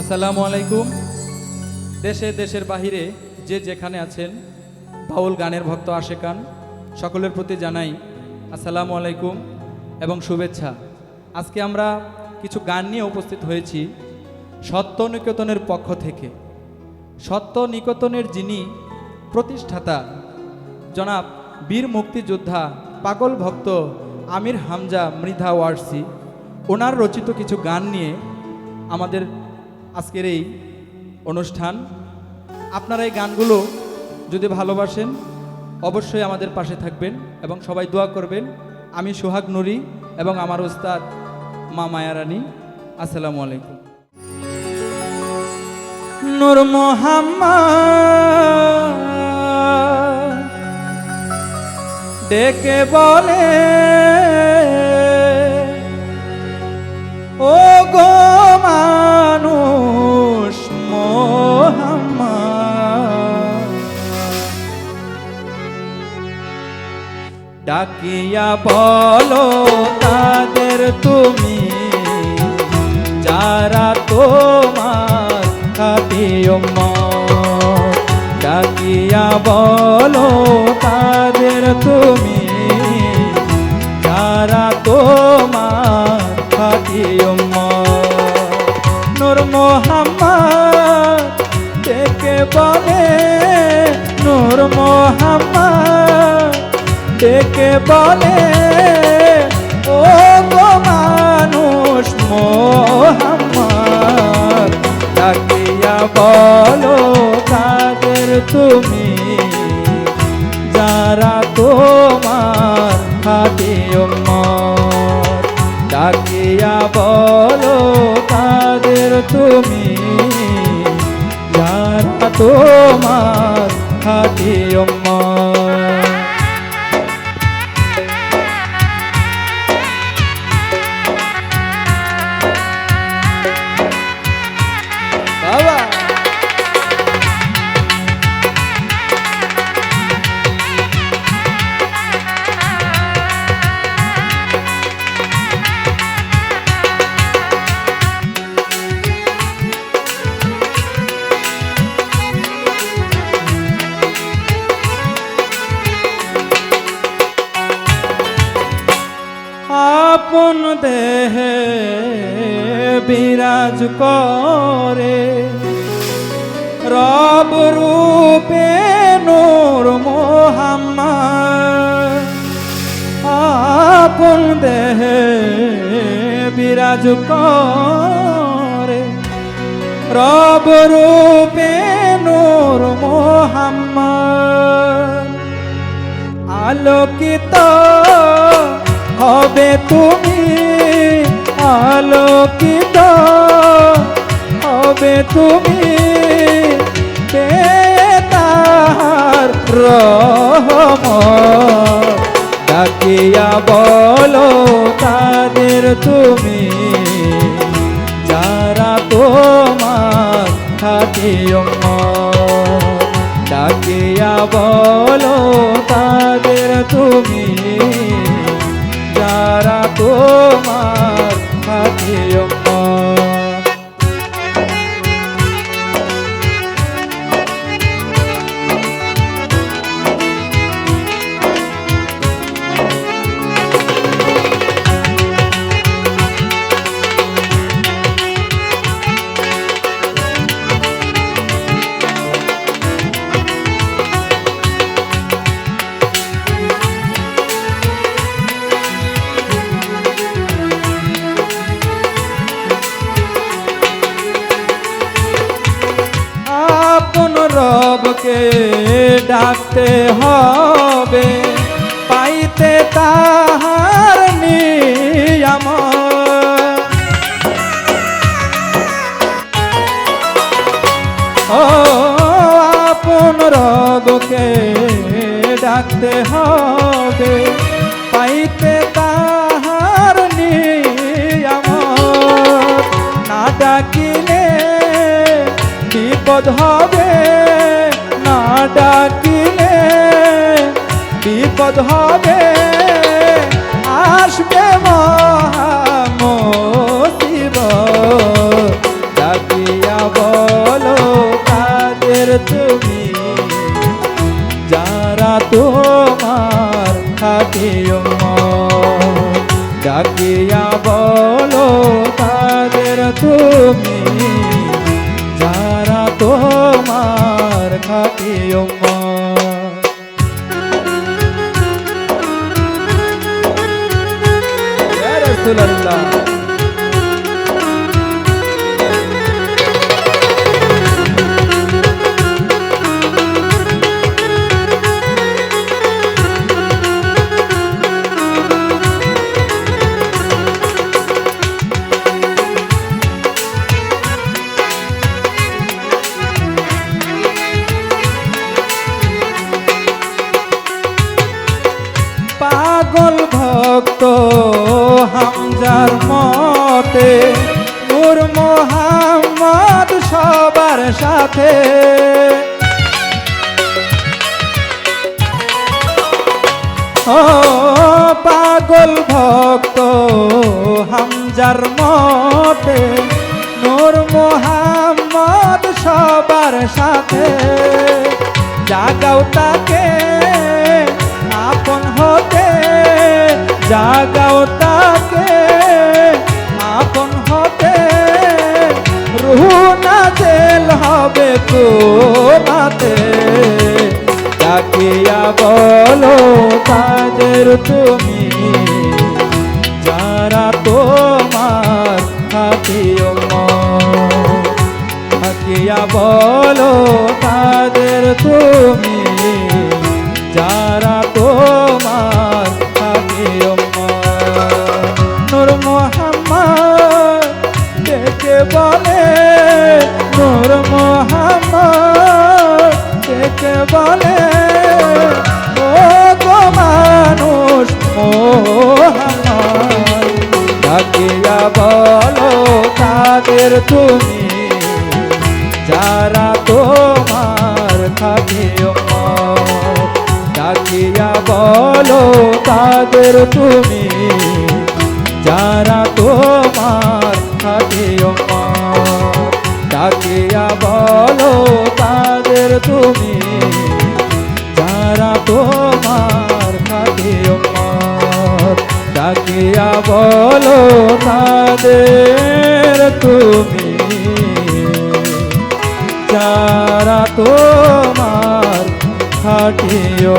আসসালামু আলাইকুম। দেশে, দেশের বাহিরে যে যেখানে আছেন, বাউল গানের ভক্ত আশেকান সকলের প্রতি জানাই আসসালামু আলাইকুম এবং শুভেচ্ছা। আজকে আমরা কিছু গান নিয়ে উপস্থিত হয়েছি সত্য নিকেতনের পক্ষ থেকে। সত্য নিকেতনের যিনি প্রতিষ্ঠাতা, জনাব বীর মুক্তিযোদ্ধা পাগল ভক্ত আমির হামজা মৃধা ওয়ার্সি, ওনার রচিত কিছু গান নিয়ে আমাদের আজকের এই অনুষ্ঠান। আপনারা এই গানগুলো যদি ভালোবাসেন, অবশ্যই আমাদের পাশে থাকবেন এবং সবাই দোয়া করবেন। আমি সোহাগ নুরি এবং আমার ওস্তাদ মা মায়ারানী। আসসালামু আলাইকুম। নূর মোহাম্মদ, ডেকে বলে বলো তাদের তুমি, যারা তোমার খাতি ডাকিয়া বলো তাদের তুমি, যারা তোমার খাতি নূর মোহাম্মদ, ডেকে বলে, নূর মোহাম্মদ ডেকে বলে? ও গো মানুষ মোহাম্মদ, ডাকিয়া বলো তাদের তুমি? যারা তোমার খাতে ডাকিয়া বলো তাদের তুমি? যারা তোমার খাতে বাবা বিরাজ করে। রব রূপে নূর মোহাম্মদ। আপন দেহে বিরাজ করে। রব রূপে নূর মোহাম্মদ। আলোকিত হবে তুমি, আলোকিত হবে তুমি তার রহম? ডাকিয়া বলো তাদের তুমি? যারা তোমার খাতিয় ডাকিয়া বলো রবকে ডাকতে হবে, পাইতে তাহার নিয়ম ও, আপন রবকে ডাকতে হবে, পাইতে তাহার নিয়ম না ডাকিলে বিপদ হবে। ডাকিলে বিপদ হবে, আসবে মহামসিব। ডাকিয়া বলো, কাদের তুমি? যারা তোমার খাটিও ডাকিয়া বলো তাদের তুমি? মতে নূর মোহাম্মদ সবার সাথে। ও পাগল ভক্ত হামজার মতে নূর মোহাম্মদ সবার সাথে। জাগাও তাকে, আপন হতে, জাগাও হবে তোমাতে। ডাকিয়া বলো তাদের তুমি যারা তোমার হাতিও থাকিয়া বলো তাদের তুমি যারা তোমার হাতিও নূর মোহাম্মদ ডেকে বলে বলে ও গো মানুষ মোহাম্মদ ডাকিয়া বলো তাদের তুমি? যারা তোমার খাটিও ডাকিয়া বলো তাদের তুমি? যারা তোমার তুমি যারা তোমার খাটিও